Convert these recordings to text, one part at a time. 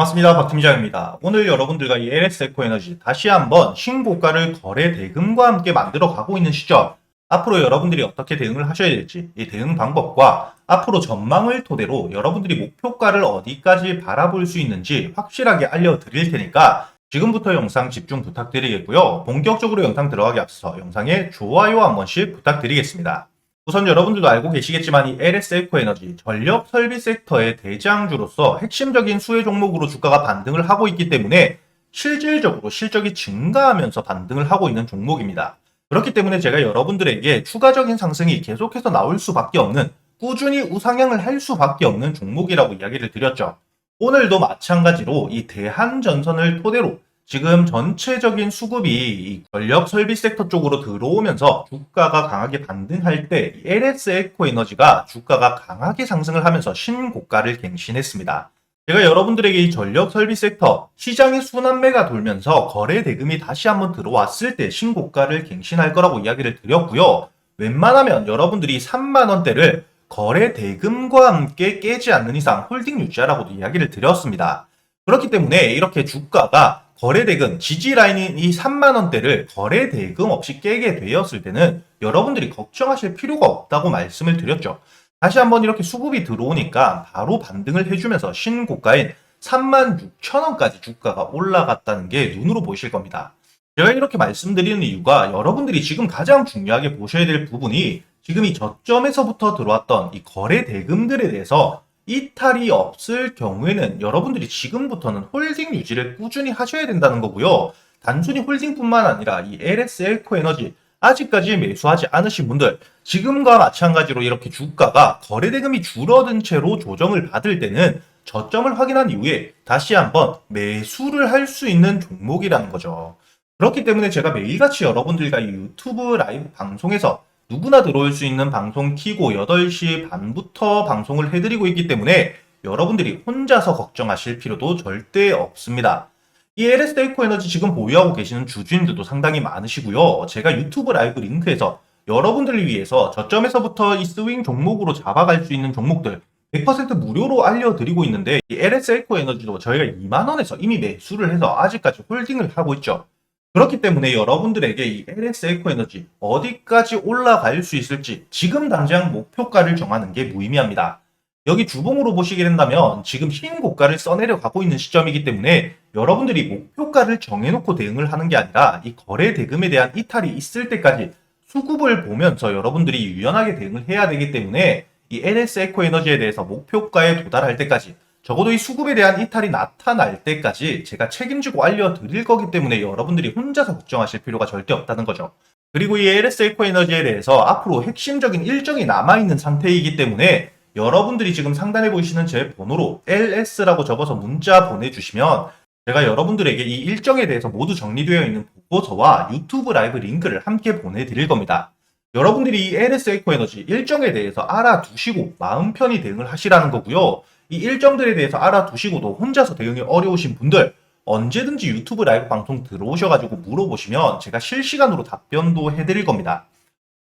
반갑습니다. 박팀장입니다. 오늘 여러분들과 이 LS 에코 에너지 다시 한번 신고가를 거래 대금과 함께 만들어 가고 있는 시점. 앞으로 여러분들이 어떻게 대응을 하셔야 될지, 이 대응 방법과 앞으로 전망을 토대로 여러분들이 목표가를 어디까지 바라볼 수 있는지 확실하게 알려드릴 테니까 지금부터 영상 집중 부탁드리겠고요. 본격적으로 영상 들어가기 앞서 영상에 좋아요 한 번씩 부탁드리겠습니다. 우선 여러분들도 알고 계시겠지만 이 LS 에코에너지 전력 설비 섹터의 대장주로서 핵심적인 수혜 종목으로 주가가 반등을 하고 있기 때문에 실질적으로 실적이 증가하면서 반등을 하고 있는 종목입니다. 그렇기 때문에 제가 여러분들에게 추가적인 상승이 계속해서 나올 수밖에 없는 꾸준히 우상향을 할 수밖에 없는 종목이라고 이야기를 드렸죠. 오늘도 마찬가지로 이 대한전선을 토대로 지금 전체적인 수급이 이 전력 설비 섹터 쪽으로 들어오면서 주가가 강하게 반등할 때이 LS 에코 에너지가 주가가 강하게 상승을 하면서 신고가를 갱신했습니다. 제가 여러분들에게 이 전력 설비 섹터 시장의 순환매가 돌면서 거래 대금이 다시 한번 들어왔을 때 신고가를 갱신할 거라고 이야기를 드렸고요. 웬만하면 여러분들이 3만 원대를 거래 대금과 함께 깨지 않는 이상 홀딩 유지하라고도 이야기를 드렸습니다. 그렇기 때문에 이렇게 주가가 거래 대금 지지 라인인 이 3만 원대를 거래 대금 없이 깨게 되었을 때는 여러분들이 걱정하실 필요가 없다고 말씀을 드렸죠. 다시 한번 이렇게 수급이 들어오니까 바로 반등을 해주면서 신고가인 3만 6천 원까지 주가가 올라갔다는 게 눈으로 보이실 겁니다. 제가 이렇게 말씀드리는 이유가 여러분들이 지금 가장 중요하게 보셔야 될 부분이 지금 이 저점에서부터 들어왔던 이 거래 대금들에 대해서 이탈이 없을 경우에는 여러분들이 지금부터는 홀딩 유지를 꾸준히 하셔야 된다는 거고요. 단순히 홀딩뿐만 아니라 이 LS 에코 에너지 아직까지 매수하지 않으신 분들 지금과 마찬가지로 이렇게 주가가 거래 대금이 줄어든 채로 조정을 받을 때는 저점을 확인한 이후에 다시 한번 매수를 할 수 있는 종목이라는 거죠. 그렇기 때문에 제가 매일같이 여러분들과 이 유튜브 라이브 방송에서 누구나 들어올 수 있는 방송 키고 8시 반부터 방송을 해드리고 있기 때문에 여러분들이 혼자서 걱정하실 필요도 절대 없습니다. 이 LS 데이코 에너지 지금 보유하고 계시는 주주님들도 상당히 많으시고요. 제가 유튜브 라이브 링크에서 여러분들을 위해서 저점에서부터 이 스윙 종목으로 잡아갈 수 있는 종목들 100% 무료로 알려드리고 있는데 이 LS 에코 에너지도 저희가 2만원에서 이미 매수를 해서 아직까지 홀딩을 하고 있죠. 그렇기 때문에 여러분들에게 이 LS 에코 에너지 어디까지 올라갈 수 있을지 지금 당장 목표가를 정하는 게 무의미합니다. 여기 주봉으로 보시게 된다면 지금 흰 고가를 써내려 가고 있는 시점이기 때문에 여러분들이 목표가를 정해놓고 대응을 하는 게 아니라 이 거래 대금에 대한 이탈이 있을 때까지 수급을 보면서 여러분들이 유연하게 대응을 해야 되기 때문에 이 LS 에코 에너지에 대해서 목표가에 도달할 때까지 적어도 이 수급에 대한 이탈이 나타날 때까지 제가 책임지고 알려드릴 거기 때문에 여러분들이 혼자서 걱정하실 필요가 절대 없다는 거죠. 그리고 이 LS 에코 에너지에 대해서 앞으로 핵심적인 일정이 남아있는 상태이기 때문에 여러분들이 지금 상단에 보이시는 제 번호로 LS라고 적어서 문자 보내주시면 제가 여러분들에게 이 일정에 대해서 모두 정리되어 있는 보고서와 유튜브 라이브 링크를 함께 보내드릴 겁니다. 여러분들이 이 LS 에코 에너지 일정에 대해서 알아두시고 마음 편히 대응을 하시라는 거고요. 이 일정들에 대해서 알아두시고도 혼자서 대응이 어려우신 분들 언제든지 유튜브 라이브 방송 들어오셔가지고 물어보시면 제가 실시간으로 답변도 해드릴 겁니다.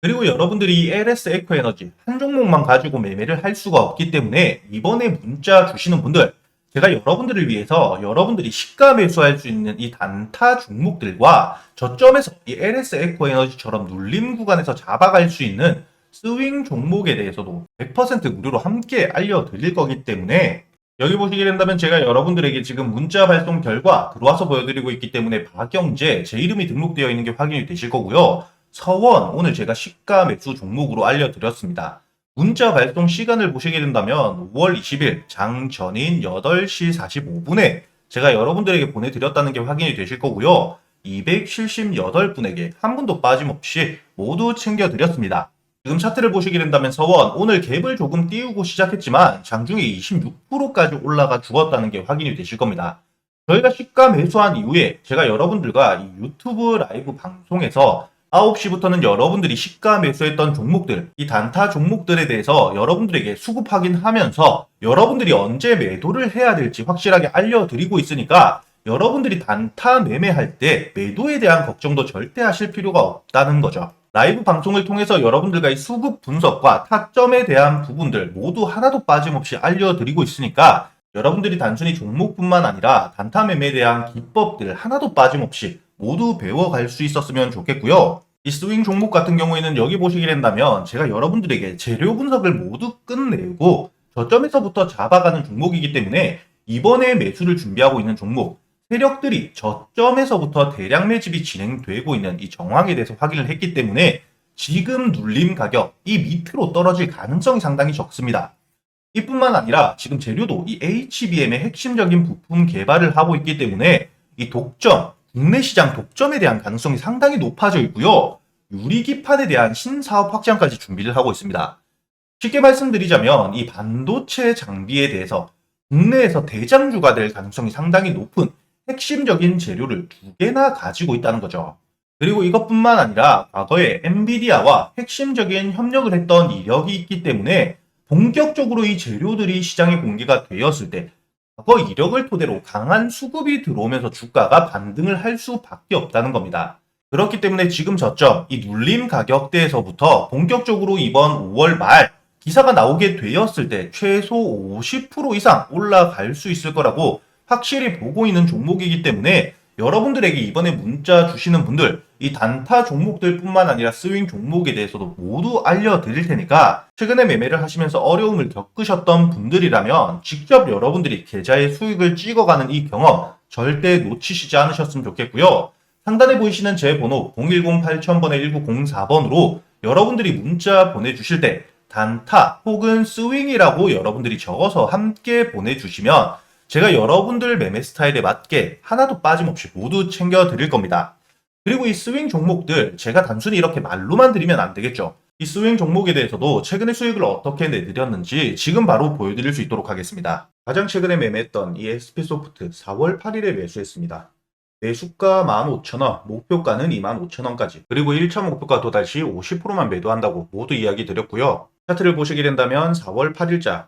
그리고 여러분들이 이 LS 에코 에너지 한 종목만 가지고 매매를 할 수가 없기 때문에 이번에 문자 주시는 분들 제가 여러분들을 위해서 여러분들이 시가 매수할 수 있는 이 단타 종목들과 저점에서 이 LS 에코 에너지처럼 눌림 구간에서 잡아갈 수 있는 스윙 종목에 대해서도 100% 무료로 함께 알려드릴 거기 때문에 여기 보시게 된다면 제가 여러분들에게 지금 문자 발송 결과 들어와서 보여드리고 있기 때문에 박영재 제 이름이 등록되어 있는 게 확인이 되실 거고요. 서원 오늘 제가 시가 매수 종목으로 알려드렸습니다. 문자 발송 시간을 보시게 된다면 5월 20일 장전인 8시 45분에 제가 여러분들에게 보내드렸다는 게 확인이 되실 거고요. 278분에게 한 분도 빠짐없이 모두 챙겨드렸습니다. 지금 차트를 보시게 된다면 서원 오늘 갭을 조금 띄우고 시작했지만 장중에 26%까지 올라가 죽었다는 게 확인이 되실 겁니다. 저희가 시가 매수한 이후에 제가 여러분들과 이 유튜브 라이브 방송에서 9시부터는 여러분들이 시가 매수했던 종목들, 이 단타 종목들에 대해서 여러분들에게 수급 확인하면서 여러분들이 언제 매도를 해야 될지 확실하게 알려드리고 있으니까 여러분들이 단타 매매할 때 매도에 대한 걱정도 절대 하실 필요가 없다는 거죠. 라이브 방송을 통해서 여러분들과 이 수급 분석과 타점에 대한 부분들 모두 하나도 빠짐없이 알려드리고 있으니까 여러분들이 단순히 종목뿐만 아니라 단타 매매에 대한 기법들 하나도 빠짐없이 모두 배워갈 수 있었으면 좋겠고요. 이 스윙 종목 같은 경우에는 여기 보시게 된다면 제가 여러분들에게 재료 분석을 모두 끝내고 저점에서부터 잡아가는 종목이기 때문에 이번에 매수를 준비하고 있는 종목 세력들이 저점에서부터 대량 매집이 진행되고 있는 이 정황에 대해서 확인을 했기 때문에 지금 눌림 가격 이 밑으로 떨어질 가능성이 상당히 적습니다. 이뿐만 아니라 지금 재료도 이 HBM의 핵심적인 부품 개발을 하고 있기 때문에 이 독점, 국내 시장 독점에 대한 가능성이 상당히 높아져 있고요. 유리기판에 대한 신사업 확장까지 준비를 하고 있습니다. 쉽게 말씀드리자면 이 반도체 장비에 대해서 국내에서 대장주가 될 가능성이 상당히 높은 핵심적인 재료를 두 개나 가지고 있다는 거죠. 그리고 이것뿐만 아니라 과거에 엔비디아와 핵심적인 협력을 했던 이력이 있기 때문에 본격적으로 이 재료들이 시장에 공개가 되었을 때 과거 이력을 토대로 강한 수급이 들어오면서 주가가 반등을 할 수밖에 없다는 겁니다. 그렇기 때문에 지금 저점 이 눌림 가격대에서부터 본격적으로 이번 5월 말 기사가 나오게 되었을 때 최소 50% 이상 올라갈 수 있을 거라고 확실히 보고 있는 종목이기 때문에 여러분들에게 이번에 문자 주시는 분들 이 단타 종목들 뿐만 아니라 스윙 종목에 대해서도 모두 알려드릴 테니까 최근에 매매를 하시면서 어려움을 겪으셨던 분들이라면 직접 여러분들이 계좌의 수익을 찍어가는 이 경험 절대 놓치시지 않으셨으면 좋겠고요. 상단에 보이시는 제 번호 010-8000번에 1904번으로 여러분들이 문자 보내주실 때 단타 혹은 스윙이라고 여러분들이 적어서 함께 보내주시면 제가 여러분들 매매 스타일에 맞게 하나도 빠짐없이 모두 챙겨 드릴 겁니다. 그리고 이 스윙 종목들 제가 단순히 이렇게 말로만 드리면 안 되겠죠. 이 스윙 종목에 대해서도 최근에 수익을 어떻게 내드렸는지 지금 바로 보여드릴 수 있도록 하겠습니다. 가장 최근에 매매했던 이 SP소프트 4월 8일에 매수했습니다. 매수가 15,000원, 목표가는 25,000원까지, 그리고 1차 목표가 도달 시 50%만 매도한다고 모두 이야기 드렸고요. 차트를 보시게 된다면 4월 8일자